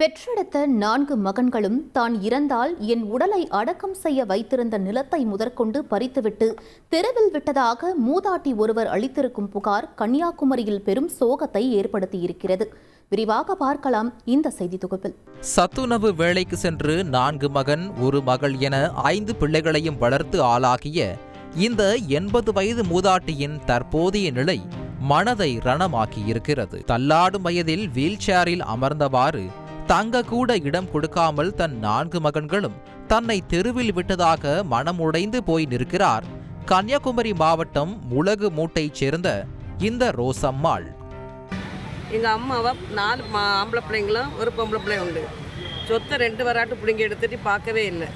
பெற்றெடுத்த நான்கு மகன்களும் தான் இறந்தால் என் உடலை அடக்கம் செய்ய வைத்திருந்த நிலத்தை முதற்கொண்டு பறித்துவிட்டு தெருவில் விட்டதாக மூதாட்டி ஒருவர் அளித்திருக்கும் புகார் கன்னியாகுமரியில் பெரும் சோகத்தை ஏற்படுத்தியிருக்கிறது. விரிவாக பார்க்கலாம் இந்த செய்தி தொகுப்பில் சத்துணவு வேலைக்கு சென்று நான்கு மகன் ஒரு மகள் என ஐந்து பிள்ளைகளையும் வளர்த்து ஆளாகிய இந்த எண்பது வயது மூதாட்டியின் தற்போதைய நிலை மனதை ரணமாக்கியிருக்கிறது. தள்ளாடும் வயதில் வீல் சேரில் அமர்ந்தவாறு தங்க கூட இடம் கொடுக்காமல் தன் நான்கு மகன்களும் தன்னை தெருவில் விட்டதாக மனம் உடைந்து போய் நிற்கிறார். கன்னியாகுமரி மாவட்டம் முளகு மூட்டைச் சேர்ந்த இந்த ரோசம்மாள். எங்கள் அம்மாவை நாலு மா ஆம்பளை பிள்ளைங்களும் ஒரு பொம்பளை பிள்ளை உண்டு. சொத்தை ரெண்டு வராட்டு பிள்ளைங்க எடுத்துட்டு பார்க்கவே இல்லை.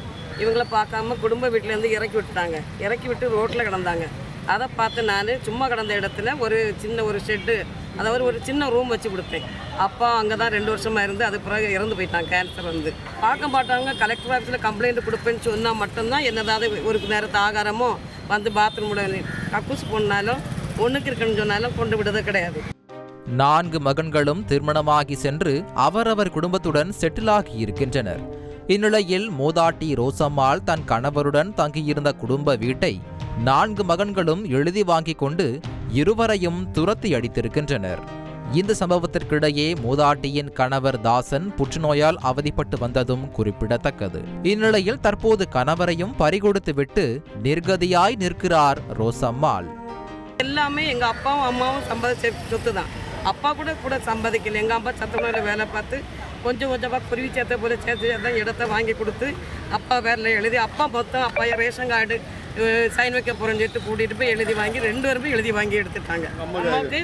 இவங்கள பார்க்காம குடும்ப வீட்டிலேருந்து இறக்கி விட்டுட்டாங்க. இறக்கி விட்டு ரோட்டில் கிடந்தாங்க. அதை பார்த்து நான் சும்மா கிடந்த இடத்துல ஒரு சின்ன ஒரு ஷெட்டு அதாவது ஒரு சின்ன ரூம் வச்சு கொடுத்தேன். அப்பா அங்கே தான் ரெண்டு வருஷமாக இருந்து அது பிறகு இறந்து போயிட்டாங்க கேன்சர் வந்து. பார்க்க மாட்டாங்க கலெக்டர் ஆஃபீஸில் கம்ப்ளைண்ட் கொடுப்பேன்னு சொன்னால் மட்டும்தான் என்னதாவது ஒரு நேரத்து ஆகாரமோ வந்து பாத்ரூமோட கக்கூஸ் போனாலும் ஒன்றுக்கு இருக்குன்னு சொன்னாலும் கொண்டு விடுறது கிடையாது. நான்கு மகன்களும் திருமணமாகி சென்று அவரவர் குடும்பத்துடன் செட்டிலாகி இருக்கின்றனர். இந்நிலையில் மூதாட்டி ரோசம்மாள் தன் கணவருடன் தங்கியிருந்த குடும்ப வீட்டை நான்கு மகன்களும் எழுதி வாங்கிக் கொண்டு இருவரையும் துரத்தி அடித்திருக்கின்றனர். இந்த சம்பவத்திற்கிடையே மூதாட்டியின் கணவர் தாசன் புற்றுநோயால் அவதிப்பட்டு வந்ததும் குறிப்பிடத்தக்கது. இந்நிலையில் தற்போது கணவரையும் பறிகொடுத்துவிட்டு நிர்கதியாய் நிற்கிறார் ரோசம்மாள். எல்லாமே எங்கள் அப்பாவும் அம்மாவும் சம்பாதிச்ச சொத்து தான் அப்பா கூட கூட சம்பாதிக்கல. எங்கள் அப்பா சத்துணவில் வேலை பார்த்து கொஞ்சம் கொஞ்சமாக குருவி சேர்த்த போல சேர்த்து தான் இடத்த வாங்கி கொடுத்து அப்பா பேரில் எழுதி அப்பா மொத்தம் அப்பா ரேஷன் கார்டு சைன் வைக்க போகிறேன்னு சொல்லிட்டு கூட்டிகிட்டு போய் எழுதி வாங்கி ரெண்டு பேருமே எழுதி வாங்கி எடுத்துட்டாங்க. அம்மாவுக்கு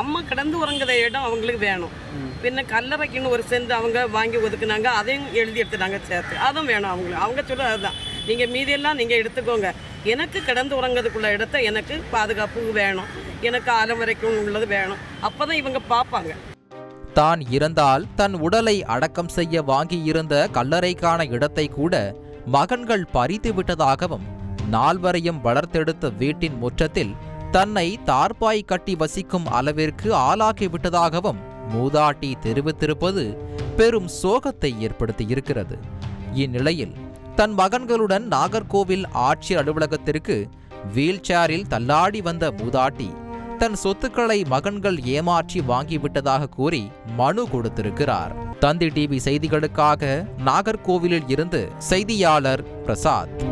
அம்மா கிடந்து உறங்குற இடம் அவங்களுக்கு வேணும். பின்ன கல்லறைக்குன்னு ஒரு சென்ட் அவங்க வாங்கி ஒதுக்குனாங்க அதையும் எழுதி எடுத்துட்டாங்க சேர்த்து. அதுவும் வேணும் அவங்களுக்கு. அவங்க சொல்ல அதுதான். நீங்கள் மீதியெல்லாம் நீங்கள் எடுத்துக்கோங்க. எனக்கு கிடந்து உறங்கிறதுக்குள்ள இடத்த எனக்கு பாதுகாப்பு வேணும். எனக்கு ஆலம் வரைக்கும் உள்ளது வேணும். அப்போ தான் இவங்க பார்ப்பாங்க. தான் இறந்தால் தன் உடலை அடக்கம் செய்ய வாங்கியிருந்த கல்லறைக்கான இடத்தை கூட மகன்கள் பறித்து விட்டதாகவும் நால்வரையும் வளர்த்தெடுத்த வீட்டின் முற்றத்தில் தன்னை தார்பாய் கட்டி வசிக்கும் அளவிற்கு ஆளாக்கி விட்டதாகவும் மூதாட்டி தெரிவித்திருப்பது பெரும் சோகத்தை ஏற்படுத்தியிருக்கிறது. இந்நிலையில் தன் மகன்களுடன் நாகர்கோவில் ஆட்சியர் அலுவலகத்திற்கு வீல் சேரில் தள்ளாடி வந்த மூதாட்டி தன் சொத்துக்களை மகன்கள் ஏமாற்றி வாங்கிவிட்டதாக கூறி மனு கொடுத்திருக்கிறார். தந்தி டிவி செய்திகளுக்காக நாகர்கோவிலில் இருந்து செய்தியாளர் பிரசாத்.